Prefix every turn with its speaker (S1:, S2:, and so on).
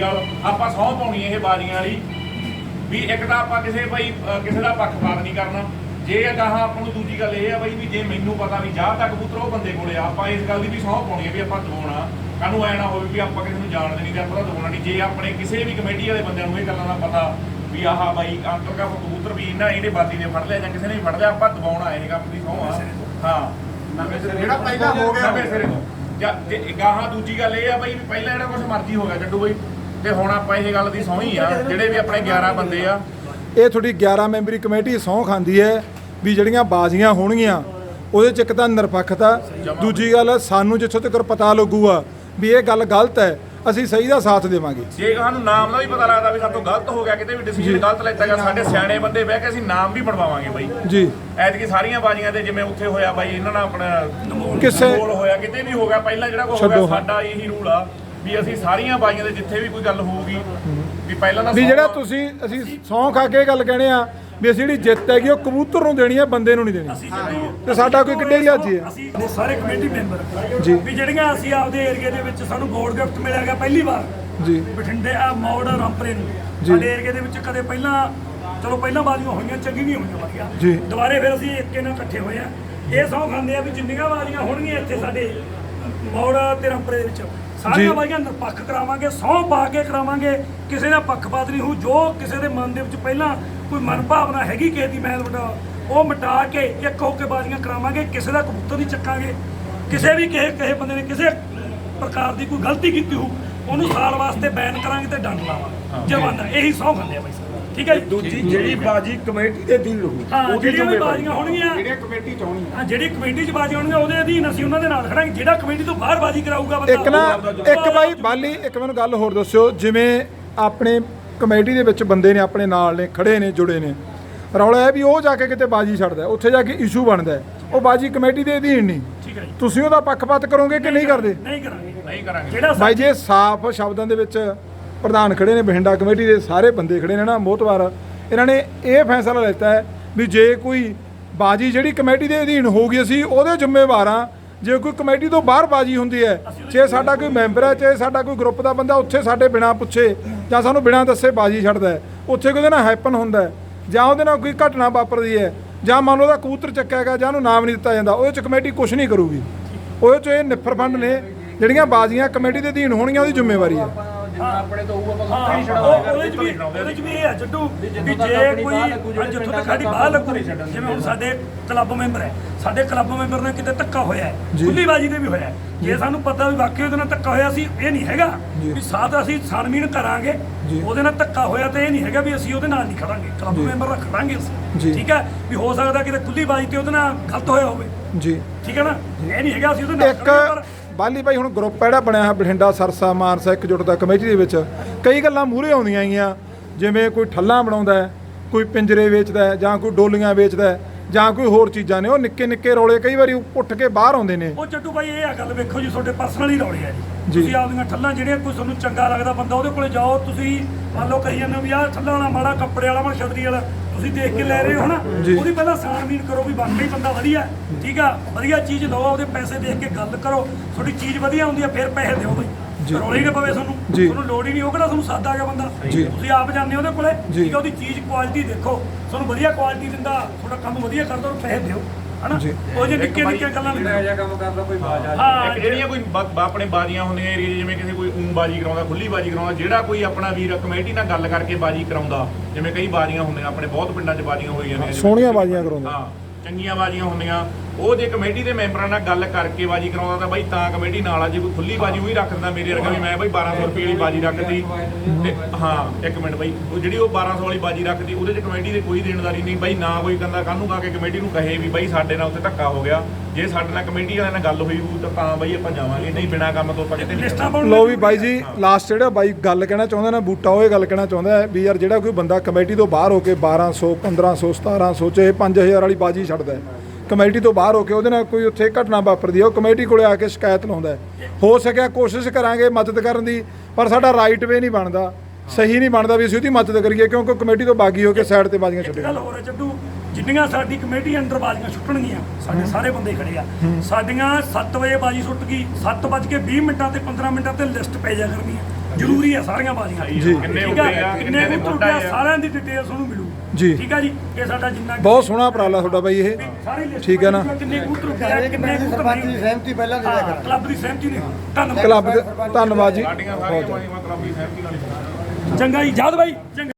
S1: ਗੱਲ ਆਪਾਂ ਸਹੁੰ ਪਾਉਣੀ ਇਹ ਬਾਜ਼ੀਆਂ ਵਾਲੀ। ਵੀ ਇੱਕ ਤਾਂ ਆਪਾਂ ਕਿਸੇ ਭਾਈ ਕਿਸੇ ਦਾ ਪੱਖਪਾਤ ਨਹੀਂ ਕਰਨਾ। ਜੇ ਅਗਾਹਾਂ ਆਪਾਂ ਨੂੰ ਦੂਜੀ ਗੱਲ ਇਹ ਆ ਬਈ ਵੀ ਜੇ ਮੈਨੂੰ ਪਤਾ ਵੀ ਚਾਹ ਤੱਕ ਕਬੂਤਰ ਉਹ ਬੰਦੇ ਕੋਲੇ ਆਪਾਂ ਇਸ ਗੱਲ ਦੀ ਵੀ ਸਹੁੰ ਪਾਉਣੀ ਹੈ ਵੀ ਆਪਾਂ ਦਵਾਉਣਾ ਕਾਨੂੰ ਐ ਨਾ ਹੋਵੇ ਵੀ ਆਪਾਂ ਕਿਸੇ ਨੂੰ ਜਾਣਦੇ ਨਹੀਂ ਤੇ ਆਪਾਂ ਦਵਾਉਣਾ ਨਹੀਂ। ਜੇ ਆਪਣੇ ਕਿਸੇ ਵੀ ਕਮੇਟੀ ਵਾਲੇ ਬੰਦਿਆਂ ਨੂੰ ਇਹ ਗੱਲਾਂ ਦਾ ਪਤਾ ਵੀ ਆਹ ਬਾਈ ਅੰਤਰ ਕਾ ਕਬੂਤਰ ਵੀ ਇਹਨਾਂ ਇਹਨੇ ਬਾਦੀ ਨੇ ਫੜ ਲਿਆ ਜਾਂ ਕਿਸੇ ਨੇ ਫੜ ਲਿਆ ਆਪਾਂ ਦਵਾਉਣਾ ਇਹ ਕੰਮ ਦੀ ਸਹੁੰ ਆ। ਹਾਂ।
S2: ਜਿਹੜਾ ਪਹਿਲਾਂ ਹੋ ਗਿਆ
S1: ਨਵੇਂ ਸਿਰੇ ਤੋਂ। ਜਾਂ ਗਾਹਾਂ ਦੂਜੀ ਗੱਲ ਇਹ ਆ ਬਈ ਵੀ ਪਹਿਲਾਂ ਜਿਹੜਾ ਕੁਝ ਮਰਜ਼ੀ ਹੋ ਗਿਆ ਜੱਡੂ ਬਈ। ਤੇ ਹੁਣ ਆਪਾਂ ਇਹ ਗੱਲ ਦੀ ਸਹੁੰ ਆ ਜਿਹੜੇ ਵੀ ਆਪਣੇ 11 ਬੰਦੇ ਆ।
S3: ਇਹ ਤੁਹਾਡੀ 11 ਮੈਂਬਰੀ ਕਮੇਟੀ ਸਹੁੰ ਖਾਂਦੀ ਹੈ ਵੀ ਜਿਹੜੀਆਂ ਬਾਜ਼ੀਆਂ ਹੋਣਗੀਆਂ ਉਹਦੇ ਚ ਇੱਕ ਤਾਂ ਨਿਰਪੱਖਤਾ ਦੂਜੀ ਗੱਲ ਸਾਨੂੰ ਜਿੱਥੋਂ ਤੱਕ ਪਤਾ ਲੱਗੂਗਾ ਵੀ ਇਹ ਗੱਲ ਗਲਤ ਹੈ ਅਸੀਂ ਸਹੀ ਦਾ ਸਾਥ ਦੇਵਾਂਗੇ।
S1: ਜੇ ਸਾਨੂੰ ਨਾਮ ਦਾ ਵੀ ਪਤਾ ਲੱਗਦਾ ਵੀ ਸਾਤੋਂ ਗਲਤ ਹੋ ਗਿਆ ਕਿਤੇ ਵੀ ਡਿਸੀਜਨ ਗਲਤ ਲੈਤਾ ਗਿਆ ਸਾਡੇ ਸਿਆਣੇ ਬੰਦੇ ਬਹਿ ਕੇ ਅਸੀਂ ਨਾਮ ਵੀ ਬਣਵਾਵਾਂਗੇ ਬਾਈ।
S3: ਜੀ।
S1: ਐਤਕੀ ਸਾਰੀਆਂ ਬਾਜ਼ੀਆਂ ਤੇ ਜਿਵੇਂ ਉੱਥੇ ਹੋਇਆ ਬਾਈ ਇਹਨਾਂ ਨਾਲ ਆਪਣਾ
S3: ਕਿਸੇ-
S1: ਹੋਇਆ ਕਿਤੇ ਵੀ ਹੋ ਗਿਆ ਪਹਿਲਾਂ ਜਿਹੜਾ ਕੁਛ ਹੋ। ਗਿਆ ਸਾਡਾ ਇਹੀ ਰੂਲ ਆ। ਵੀ ਅਸੀਂ ਸਾਰੀਆਂ ਬਾਜ਼ੀਆਂ ਦੇ ਜਿੱਥੇ ਵੀ ਕੋਈ ਗੱਲ ਹੋਊਗੀ ਵੀ ਪਹਿਲਾਂ ਤਾਂ
S3: ਵੀ
S1: ਸੌ-
S3: ਜਿਹੜਾ ਤੁਸੀਂ ਅਸੀਂ ਸਹੁੰ ਖਾ ਕੇ ਗੱਲ ਕਹਿੰਦੇ ਆ ਵੀ ਅਸੀਂ ਜਿਹੜੀ ਜਿੱਤ ਹੈਗੀ ਉਹ ਕਬੂਤਰ ਨੂੰ ਦੇਣੀ ਹੈ ਬੰਦੇ ਨੂੰ ਨਹੀਂ ਦੇਣੀ। ਤੇ ਸਾਡਾ ਕੋਈ ਕਿੱਡੇ ਲਿਹਾਜੀ ਹੈ
S4: ਅਸੀਂ ਦੇ ਸਾਰੇ ਕਮੇਟੀ ਮੈਂਬਰ
S3: ਜੀ।
S4: ਵੀ ਜਿਹੜੀਆਂ ਅਸੀਂ ਆਪਦੇ ਏਰੀਏ ਦੇ ਵਿੱਚ ਸਾਨੂੰ ਗੋਲਡ ਗਿਫਟ ਮਿਲਿਆ ਗਿਆ ਪਹਿਲੀ ਵਾਰ।
S3: ਜੀ।
S4: ਬਠਿੰਡੇ ਆ ਮੌੜ ਰਾਮਪਰੇ ਨੂੰ। ਸਾਡੇ ਏਰੀਏ ਦੇ ਵਿੱਚ ਕਦੇ ਪਹਿਲਾਂ ਚਲੋ ਪਹਿਲਾਂ ਬਾਜ਼ੀਆਂ ਹੋਈਆਂ ਚੰਗੀ ਨਹੀਂ ਹੋਈਆਂ ਵਧੀਆ
S3: ਜੀ।
S4: ਦੁਬਾਰੇ ਫਿਰ ਅਸੀਂ ਇੱਕੇ ਨਾਲ ਇਕੱਠੇ ਹੋਏ ਆ। ਇਹ ਸੌ ਖਾਂਦੇ ਆ ਵੀ ਜਿੰਨੀਆਂ ਬਾਜ਼ੀਆਂ ਹੋਣਗੀਆਂ ਇੱਥੇ ਸਾਡੇ ਮੌੜ ਤੇ ਰਾਮਪਰੇ ਦੇ ਵਿੱਚ। ਸਾਰੀਆਂ। ਬਾਜ਼ੀਆਂ ਨਿਰਪੱਖ ਕਰਾਵਾਂਗੇ ਸਹੁੰ ਪਾ ਕੇ ਕਰਾਵਾਂਗੇ। ਕਿਸੇ ਦਾ ਪੱਖਪਾਤ ਨਹੀਂ ਹੋ ਜੋ ਕਿਸੇ ਦੇ ਮਨ ਦੇ ਵਿੱਚ ਪਹਿਲਾਂ ਕੋਈ ਮਨ ਭਾਵਨਾ ਹੈਗੀ ਕਿਸੇ ਦੀ ਮੈਲ ਵਟਾ ਉਹ ਮਿਟਾ ਕੇ ਇੱਕ ਹੋ ਕੇ ਬਾਜ਼ੀਆਂ ਕਰਾਵਾਂਗੇ ਕਿਸੇ ਦਾ ਕਬੂਤਰ ਨਹੀਂ ਚੱਕਾਂਗੇ। ਕਿਸੇ ਵੀ ਕਿਸੇ ਕਿਸੇ ਬੰਦੇ ਨੇ ਕਿਸੇ ਪ੍ਰਕਾਰ ਦੀ ਕੋਈ ਗਲਤੀ ਕੀਤੀ ਹੋ ਉਹਨੂੰ ਸਾਲ ਵਾਸਤੇ ਬੈਨ ਕਰਾਂਗੇ ਤੇ ਡੰਡ ਲਾਵਾਂਗੇ। ਜਵਾਨਾ ਇਹੀ ਸੌ ਖਾਂਦੇ ਆ ਬਾਈ ਠੀਕ ਹੈ ਜੀ?
S5: ਦੂਜੀ ਜਿਹੜੀ ਬਾਜੀ ਕਮੇਟੀ ਦੇ ਦਿਨ ਰਹੂ
S4: ਹਾਂ ਜਿਹੜੀਆਂ ਵੀ ਬਾਜ਼ੀਆਂ ਹੋਣਗੀਆਂ।
S2: ਜਿਹੜੇ ਕਮੇਟੀ ਚਾਉਣੀ
S4: ਹਾਂ ਜਿਹੜੀ ਕਮੇਟੀ 'ਚ ਬਾਜ਼ੀਆਂ ਹੋਣਗੀਆਂ ਉਹਦੇ ਅਧੀਨ ਅਸੀਂ ਉਹਨਾਂ ਦੇ ਨਾਲ ਖੜਾਂਗੇ। ਜਿਹੜਾ ਕਮੇਟੀ ਤੋਂ ਬਾਹਰ ਬਾਜ਼ੀ ਕਰਾਊਗਾ ਬੰਦਾ
S3: ਇੱਕ ਨਾ
S4: ਉਹ-
S3: ਇੱਕ ਬਾਈ ਬਾਲੀ ਇੱਕ ਮੈਨੂੰ ਗੱਲ ਹੋਰ ਦੱਸਿਓ ਜਿਵੇਂ ਆਪਣੇ ਕਮੇਟੀ ਦੇ ਵਿੱਚ ਬੰਦੇ ਨੇ ਆਪਣੇ ਨਾਲ ਨੇ ਖੜੇ ਨੇ ਜੁੜੇ ਨੇ। ਰੌਲਾ ਹੈ ਵੀ ਉਹ ਜਾ ਕੇ ਕਿਤੇ ਬਾਜੀ ਛੱਡਦਾ ਹੈ, ਉੱਥੇ ਜਾ ਕੇ ਇਸ਼ੂ ਬਣਦਾ ਹੈ। ਉਹ ਬਾਜੀ ਕਮੇਟੀ ਦੇ ਅਧੀਨ ਨਹੀਂ।
S4: ਠੀਕ ਹੈ ਜੀ।
S3: ਤੁਸੀਂ ਉਹਦਾ ਪੱਖਪਾਤ ਕਰੋਗੇ ਕਿ ਨਹੀਂ ਕਰਦੇ?
S4: ਨਹੀਂ ਕਰਾਂਗੇ।
S1: ਨਹੀਂ ਕਰਾਂਗੇ।
S4: ਜਿਹੜਾ
S3: ਬਾਈ ਜੀ ਸਾਫ਼ ਸ਼ਬਦਾਂ ਦੇ ਵਿੱਚ ਪ੍ਰਧਾਨ ਖੜੇ ਨੇ, ਬਠਿੰਡਾ ਕਮੇਟੀ ਦੇ ਸਾਰੇ ਬੰਦੇ ਖੜੇ ਨੇ ਨਾ, ਮੋਹਤਵਾਰ। ਇਹਨਾਂ ਨੇ ਇਹ ਫੈਸਲਾ ਲਿੱਤਾ ਹੈ ਵੀ ਜੇ ਕੋਈ ਬਾਜੀ ਜਿਹੜੀ ਕਮੇਟੀ ਦੇ ਅਧੀਨ ਹੋਊਗੀ ਅਸੀਂ, ਉਹਦੇ ਜ਼ਿੰਮੇਵਾਰ ਹਾਂ। ਜੇ ਕੋਈ ਕਮੇਟੀ ਤੋਂ ਬਾਹਰ ਬਾਜੀ ਹੁੰਦੀ ਹੈ ਚਾਹੇ ਸਾਡਾ ਕੋਈ ਮੈਂਬਰ ਹੈ, ਚਾਹੇ ਸਾਡਾ ਕੋਈ ਗਰੁੱਪ ਦਾ ਬੰਦਾ ਉੱਥੇ ਸਾਡੇ ਬਿਨਾਂ ਪੁੱਛੇ, ਜਾਂ ਸਾਨੂੰ ਬਿਨਾਂ ਦੱਸੇ ਬਾਜੀ ਛੱਡਦਾ ਉੱਥੇ ਕੋਈ ਉਹਦੇ ਨਾਲ ਹੈਪਨ ਹੁੰਦਾ ਜਾਂ ਉਹਦੇ ਨਾਲ ਕੋਈ ਘਟਨਾ ਵਾਪਰਦੀ ਹੈ, ਜਾਂ ਮੰਨ ਲਓ ਉਹਦਾ ਕਬੂਤਰ ਚੱਕਿਆ ਗਿਆ, ਜਾਂ ਉਹਨੂੰ ਨਾਮ ਨਹੀਂ ਦਿੱਤਾ ਜਾਂਦਾ, ਉਹਦੇ ਚ ਕਮੇਟੀ ਕੁਝ ਨਹੀਂ ਕਰੂਗੀ। ਉਹਦੇ ਚ ਇਹ ਨਿਫਰ ਫੰਡ ਨੇ, ਜਿਹੜੀਆਂ ਬਾਜ਼ੀਆਂ ਕਮੇਟੀ ਦੇ ਅਧੀਨ ਹੋਣੀਆਂ ਉਹਦੀ ਜ਼ਿੰਮੇਵਾਰੀ ਹੈ।
S1: ਆਪਣੇ ਤੋਂ ਹੋਊ ਆਪਾਂ
S4: ਹਾਂ,
S1: ਕਬੂਤਰ ਹੀ
S4: ਉਹ-
S1: ਛਡਾਵਾਂਗੇ
S4: ਉਹਦੇ ਚ ਵੀ ਉਹਦੇ ਚ ਵੀ ਇਹ ਆ ਜੱਡੂ ਵੀ ਜੇ ਕੋਈ ਜਿੱਥੋਂ ਤੱਕ ਸਾਡੀ ਬਾਹਰ ਲੱਗੂ ਜਿਵੇਂ ਹੁਣ ਸਾਡੇ ਕਲੱਬ ਮੈਂਬਰ ਹੈ ਸਾਡੇ ਕਲੱਬ ਮੈਂਬਰ ਨੇ ਕਿਤੇ ਧੱਕਾ ਹੋਇਆ ਹੈ। ਖੁੱਲੀ ਬਾਜੀ ਦੇ ਵੀ ਹੋਇਆ ਹੈ। ਜੇ। ਸਾਨੂੰ ਪਤਾ ਵੀ ਵਾਕਈ ਉਹਦੇ ਨਾਲ ਧੱਕਾ ਹੋਇਆ ਸੀ ਇਹ ਨਹੀਂ ਹੈਗਾ ਵੀ ਸਾਥ ਅਸੀਂ ਛਾਣਬੀਣ ਕਰਾਂਗੇ ਉਹਦੇ ਨਾਲ ਧੱਕਾ ਹੋਇਆ ਤੇ ਇਹ ਨਹੀਂ ਹੈਗਾ ਵੀ ਅਸੀਂ ਉਹਦੇ ਨਾਲ ਨਹੀਂ ਖੜਾਂਗੇ ਕਲੱਬ ਮੈਂਬਰ ਨਾਲ ਖੜਾਂਗੇ। ਅਸੀਂ। ਠੀਕ ਹੈ? ਵੀ ਹੋ ਸਕਦਾ ਕਿਤੇ ਖੁੱਲੀ ਬਾਜੀ ਤੇ ਉਹਦੇ ਨਾਲ ਗਲਤ ਹੋਇਆ ਹੋਵੇ।
S3: ਜੀ।
S4: ਠੀਕ ਹੈ ਨਾ? ਇਹ ਨਹੀਂ ਹੈਗਾ ਅਸੀਂ ਉਹਦੇ ਨਾਲ
S3: ਇੱਕ ਬਾਲੀ ਬਾਈ, ਹੁਣ ਗਰੁੱਪ ਜਿਹੜਾ ਬਣਿਆ ਹੈ ਬਠਿੰਡਾ, ਸਰਸਾ, ਮਾਨਸਾ ਇਕਜੁੱਟ ਦਾ ਕਮੇਟੀ ਦੇ ਵਿੱਚ। ਕਈ ਗੱਲਾਂ ਮੂਹਰੇ ਆਉਂਦੀਆਂ ਆਈਆਂ ਜਿਵੇਂ ਕੋਈ ਠੱਲਾਂ ਬਣਾਉਂਦਾ ਹੈ, ਕੋਈ ਪਿੰਜਰੇ ਵੇਚਦਾ ਹੈ ਜਾਂ ਕੋਈ ਡੋਲੀਆਂ ਵੇਚਦਾ ਹੈ। ਜਾਂ ਕੋਈ ਹੋਰ ਚੀਜ਼ਾਂ ਨੇ ਉਹ ਨਿੱਕੇ ਨਿੱਕੇ ਰੌਲੇ ਕਈ ਵਾਰੀ ਉੱਠ ਕੇ ਬਾਹਰ ਆਉਂਦੇ ਨੇ।
S4: ਉਹ ਚੱਟੂ ਬਾਈ ਇਹ ਆ ਗੱਲ ਵੇਖੋ ਜੀ ਤੁਹਾਡੇ ਪਰਸਨਲੀ ਰੌਲੇ ਆ ਜੀ। ਤੁਸੀਂ ਆਪਦੀਆਂ ਠੱਲਾਂ ਜਿਹੜੀਆਂ ਕੋਈ ਤੁਹਾਨੂੰ ਚੰਗਾ ਲੱਗਦਾ ਬੰਦਾ ਉਹਦੇ ਕੋਲੇ ਜਾਓ ਤੁਸੀਂ ਮੰਨ ਲਓ ਕਹੀ ਜਾਂਦੇ ਹੋ ਵੀ ਆਹ ਠੱਲਾਂ ਵਾਲਾ ਮਾੜਾ ਕੱਪੜੇ ਵਾਲਾ ਮਾ ਛਤਰੀ ਵਾਲਾ ਤੁਸੀਂ ਦੇਖ ਕੇ ਲੈ ਰਹੇ ਹੋ ਨਾ। ਉਹਦੀ ਪਹਿਲਾਂ ਸਾਨਮੀਨ ਕਰੋ ਵੀ ਵਾਕਈ ਬੰਦਾ ਵਧੀਆ ਹੈ, ਠੀਕ ਆ? ਵਧੀਆ ਚੀਜ਼ ਲਓ ਉਹਦੇ ਪੈਸੇ ਦੇਖ ਕੇ ਗੱਲ ਕਰੋ। ਤੁਹਾਡੀ ਚੀਜ਼ ਵਧੀਆ ਹੁੰਦੀ ਆ ਫਿਰ ਪੈਸੇ ਦਿਓ ਬਈ। ਰੌਲੇ ਹੀ ਨਾ ਪਵੇ ਤੁਹਾਨੂੰ
S3: ਜੀ।
S4: ਤੁਹਾਨੂੰ ਲੋੜ ਹੀ ਨਹੀਂ ਉਹ ਕਿਹੜਾ ਤੁਹਾਨੂੰ ਸਾਦਾ ਗਿਆ ਬੰਦਾ
S3: ਜੀ।
S4: ਤੁਸੀਂ ਆਪ ਜਾਂਦੇ ਹੋ ਉਹਦੇ ਕੋਲੇ
S3: ਜੀ।
S4: ਠੀਕ ਆ ਉਹਦੀ ਚੀਜ਼ ਕੁਆਲਿਟੀ ਦੇਖੋ ਤੁਹਾਨੂੰ ਵਧੀਆ ਕੁਆਲਿਟੀ ਦਿੰਦਾ ਤੁਹਾਡਾ ਕੰਮ ਵਧੀਆ ਕਰਦਾ ਉਹਨੂੰ ਪੈਸੇ ਦਿਓ ਹਨਾ
S3: ਜੀ।
S4: ਉਹ ਜੇ ਨਿੱਕੇ ਨਿੱਕੇ ਗੱਲਾਂ ਨਹੀਂ
S5: ਇਹੋ ਜਿਹਾ ਕੰਮ ਕਰਦਾ ਕੋਈ ਬਾਜ ਆ
S4: ਹਾਂ
S1: ਇੱਕ ਜਿਹੜੀਆਂ ਕੋਈ ਬਾ- ਬਾ- ਆਪਣੇ ਬਾਜ਼ੀਆਂ ਹੁੰਦੀਆਂ ਏਰੀਆ ਜਿਵੇਂ ਕਿਸੇ ਕੋਈ ਊਂ ਬਾਜੀ ਕਰਾਉਂਦਾ ਖੁੱਲੀ ਬਾਜੀ ਕਰਾਉਂਦਾ ਜਿਹੜਾ ਕੋਈ ਆਪਣਾ ਵੀਰ ਕਮੇਟੀ ਨਾਲ ਗੱਲ ਕਰਕੇ ਬਾਜੀ ਕਰਾਉਂਦਾ ਜਿਵੇਂ ਕਈ ਬਾਜ਼ੀਆਂ ਹੁੰਦੀਆਂ ਆਪਣੇ ਬਹੁਤ ਪਿੰਡਾਂ 'ਚ ਬਾਜ਼ੀਆਂ ਹੋਈਆਂ ਨੇ ਜਿਵੇਂ-
S3: ਸੋਹਣੀਆਂ ਬਾਜ਼ੀਆਂ ਕਰਾਉਂਦਾ
S1: ਹਾਂ ਚੰਗੀਆਂ ਬਾਜ਼ੀਆਂ ਹੁੰਦੀਆਂ ਉਹ ਜੇ ਕਮੇਟੀ ਦੇ ਮੈਂਬਰਾਂ ਨਾਲ ਗੱਲ ਕਰਕੇ ਬਾਜੀ ਕਰਾਉਂਦਾ ਤਾਂ ਬਾਈ ਤਾਂ ਕਮੇਟੀ ਨਾਲ ਆ ਜੇ ਕੋਈ ਖੁੱਲੀ ਬਾਜੀ ਉਹੀ ਰੱਖ ਦਿੰਦਾ ਮੇਰੇ ਵਰਗਾ ਵੀ ਮੈਂ ਬਾਈ 1200 ਰੁਪਏ ਵਾਲੀ ਬਾਜੀ ਰੱਖਦੀ। ਤੇ ਹਾਂ ਇੱਕ ਮਿੰਟ ਬਾਈ ਉਹ ਜਿਹੜੀ ਉਹ 1200 ਵਾਲੀ ਬਾਜੀ ਰੱਖਦੀ ਉਹਦੇ 'ਚ ਕਮੇਟੀ ਦੇ ਕੋਈ ਦੇਣਦਾਰੀ ਨਹੀਂ। ਬਾਈ ਨਾ ਕੋਈ ਕਹਿੰਦਾ ਕੱਲ ਨੂੰ ਆ ਕੇ ਕਮੇਟੀ ਨੂੰ ਕਹੇ ਵੀ ਬਾਈ ਸਾਡੇ ਨਾਲ ਉੱਥੇ ਧੱਕਾ ਹੋ ਗਿਆ। ਜੇ ਸਾਡੇ ਨਾਲ ਕਮੇਟੀ ਵਾਲਿਆਂ ਨਾਲ ਗੱਲ ਹੋਈ ਹੋਊ ਤਾਂ ਤਾਂ ਬਾਈ ਆਪਾਂ ਜਾਵਾਂਗੇ। ਨਹੀਂ ਬਿਨਾਂ ਕੰਮ ਤੋਂ ਆਪਾਂ ਕਿਤੇ ਨਹੀਂ
S4: ਲਿਸਟਾਂ ਪਾਉਣ
S3: ਲੋ ਵੀ ਬਾਈ ਜੀ ਲਾਸਟ ਜਿਹੜਾ ਬਾਈ ਗੱਲ ਕਹਿਣਾ ਚਾਹੁੰਦਾ ਨਾ ਬੂਟਾ ਉਹ ਇਹ ਗੱਲ ਕਹਿਣਾ ਚਾਹੁੰਦਾ ਹੈ ਵੀ ਯਾਰ ਜਿਹੜਾ ਕੋਈ ਬੰਦਾ ਕਮੇਟੀ ਤੋਂ ਬਾਹਰ ਹੋ ਕੇ 1200 1500 1700 ਚ 5000 ਵਾਲੀ ਬਾਜੀ ਛੱਡਦਾ ਹੈ। ਕਮੇਟੀ ਤੋਂ ਬਾਹਰ ਹੋ ਕੇ ਉਹਦੇ ਨਾਲ ਕੋਈ ਉੱਥੇ ਘਟਨਾ ਵਾਪਰਦੀ ਹੈ ਉਹ ਕਮੇਟੀ ਕੋਲੇ ਆ ਕੇ ਸ਼ਿਕਾਇਤ ਲਾਉਂਦਾ ਹੈ। ਹੋ ਸਕਿਆ ਕੋਸ਼ਿਸ਼ ਕਰਾਂਗੇ ਮਦਦ ਕਰਨ ਦੀ ਪਰ ਸਾਡਾ ਰਾਈਟ ਵੇ ਨਹੀਂ ਬਣਦਾ ਸਹੀ ਨਹੀਂ ਬਣਦਾ ਵੀ ਅਸੀਂ ਉਹਦੀ ਮਦਦ ਕਰੀਏ ਕਿਉਂਕਿ ਕਮੇਟੀ ਤੋਂ ਬਾਗੀ ਹੋ ਕੇ ਸਾਈਡ ਤੇ ਬਾਜ਼ੀਆਂ ਛੱਡੇ
S4: ਗੱਲ ਜਿੰਨੀਆਂ ਸਾਡੀ ਕਮੇਟੀ ਅੰਦਰ ਬਾਜ਼ੀਆਂ ਛੁੱਟਣਗੀਆਂ ਸਾਡੇ ਸਾਰੇ ਬੰਦੇ ਖੜੇ ਆ। ਸਾਡੀਆਂ 7 ਵਜੇ ਬਾਜੀ ਛੁੱਟ ਗਈ 7 ਵੱਜ ਕੇ 20 ਮਿੰਟਾਂ ਤੇ 15 ਮਿੰਟਾਂ ਤੇ ਲਿਸਟ ਪੈ ਜਾ ਕਰਨੀ ਹੈ ਜ਼ਰੂਰੀ ਹੈ ਸਾਰੀਆਂ ਬਾਜ਼ੀਆਂ।
S1: ਕਿੰਨੇ ਉੱਡੇ
S4: ਹੈ
S1: ਆ
S4: ਕਿੰਨੇ ਉੱਡੇ ਆ ਸਾਰਿਆਂ ਦੀ ਡਿਟੇਲ ਤੁਹਾਨੂੰ ਮਿਲੂ।
S3: ਜੀ।
S4: ਠੀਕ ਹੈ ਜੀ? ਇਹ ਸਾਡਾ ਜਿੰਨਾ
S3: ਬਹੁਤ ਸੋਹਣਾ ਉਪਰਾਲਾ ਤੁਹਾਡਾ ਬਾਈ ਇਹ। ਠੀਕ ਹੈ ਨਾ?
S4: ਕਿੰਨੇ ਕਬੂਤਰ ਆ ਕਿੰਨੇ ਕਬੂਤਰ
S2: ਸਰਪੰਚ ਦੀ ਸਹਿਮਤੀ ਪਹਿਲਾਂ ਦੇ ਦਿਆ ਕਰਾਂ
S4: ਕਲੱਬ ਦੀ ਸਹਿਮਤੀ ਨਹੀਂ। ਧੰਨਵਾਦ।
S3: ਕਲੱਬ ਧੰਨਵਾਦ ਜੀ।
S1: ਸਾਡੀਆਂ ਸਾਰੀਆਂ ਸਹਿਮਤੀ ਨਾਲ
S4: ਚੰਗਾ ਜੀ ਜਦ ਬਾਈ। ਚੰਗਾ।